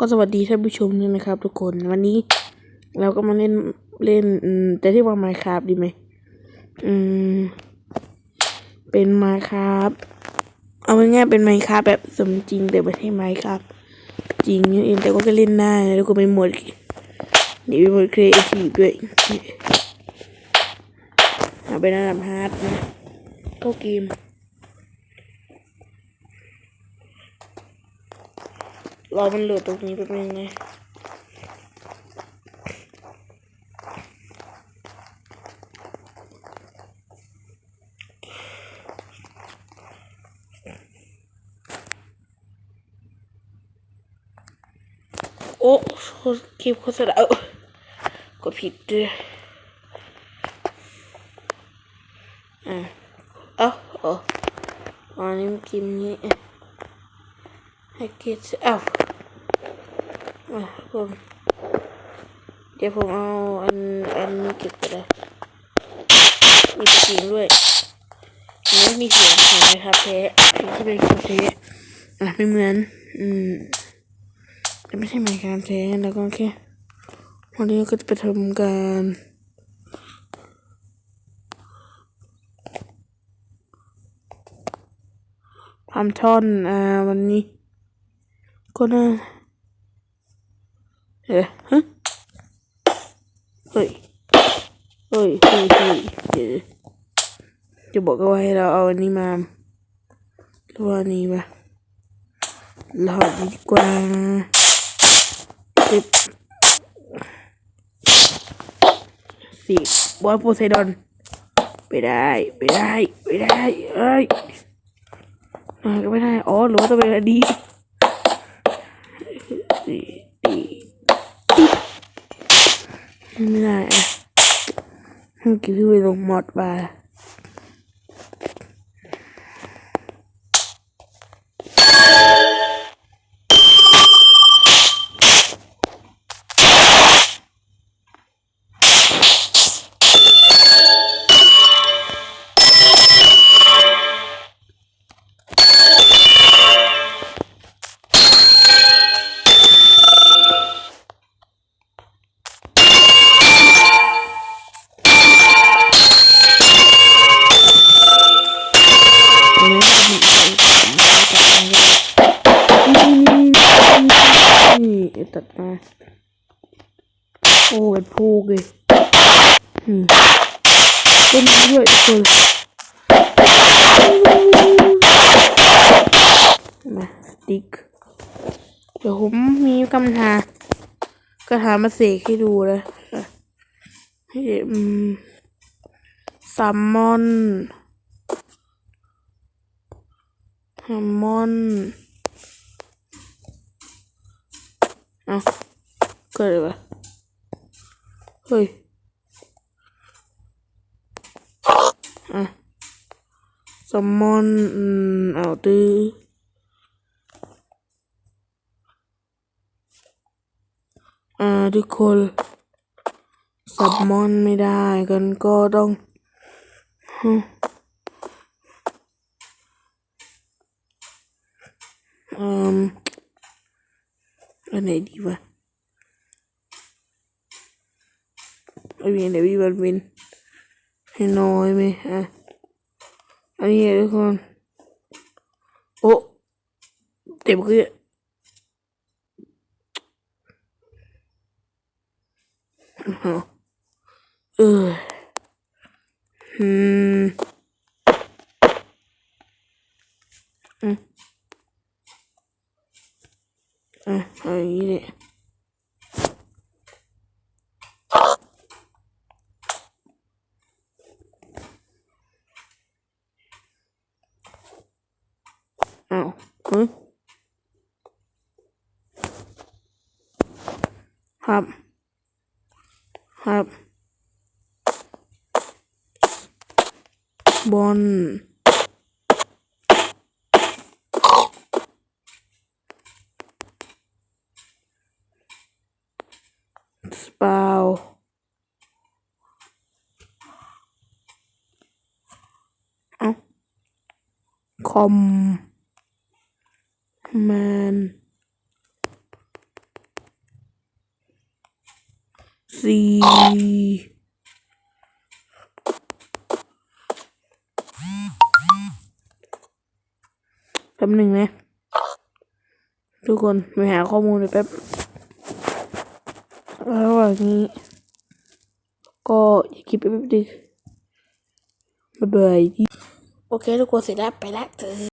ก็สวัสดีท่านผู้ชมด้วยนะครับ ทุกคนวันนี้ เราก็มาเล่นเล่นอืมจะเรียกว่า Minecraft ดีไหมอืม เป็น Minecraft เอาง่ายๆเป็น Minecraft แบบสมจริงแต่ไม่ใช่ Minecraft จริงนี่เองแต่ก็เล่นได้แล้วก็เป็นหมดนี่เป็นหมด Creative ด้วยเอาเป็นระดับฮาร์ดนะเข้าเกม รอมันโหลดตรงนี้แป๊บนึงนะโอ้คลิปโฆษณาเอ้ากดผิดด้วยอะเอ้าเอ๋ออันนี้กิมนี้ให้กิดเอ้า ผมเดี๋ยวผมเอาอันอันนี้เก็บไปเลยมีเสียงด้วยอันนี้มีเสียงเสียงนครับแท้ที่เป็นคลิปแท้อะไม่เหมือน อืมแต่ไม่ใช่หมายการแท้แล้วก็แค่วันนี้ก็จะไปทำการทำท่อนอ่าวันนี้ก็น่า เอ๊ะฮะเฮ้ยเฮ้ยเฮ้ยเฮ้ยเดี๋ยวจะบอกกันว่าให้เราเอาอันนี้มาหรือว่านี้มาเราดีกว่าสิบสิบบอยโพไซดอนไปได้ไปได้ไปได้เอ้ยอ่าก็ไม่ได้ อ๋อหรือว่าจะเป็นอันนี้สี่สี่ ไม่ได้อะเมื่อกี้พี่ไปลงมอดมาอั นี่ตัดมา โอ้เป็นพูกเลยอืมเป็นด้วยทุกคนมาสติ๊กเดี๋ยวผมมีกำถามกระถามาเสกให้ดูเลยอะให้อืมซัมมอนแฮมมอน เอาเกิดอะไรวะเฮ้ยอะแซลมอนเอาตื้ออ่าทุกคนแซลมอนไม่ได้กันก็ต้องอืม อันไหนดีวะไอวินเดี๋ยววินวินให้น้อยไหมอะอันนี้ทุกคนโอ้เต็มคือเอออืมอืมอะเอาอย่างนี้เนี่ยเอ้าฮึครับ ครับ บอลสปาวเอาคอม มานสี่แป๊บหนึ่งนะ ทุกคนไปหาข้อมูลแป๊บแล้วแบบนี้ ก็อย่าคิดไปแป๊บดึกบายบายโอเค ทุกคนเสร็จแล้วไปและเจอ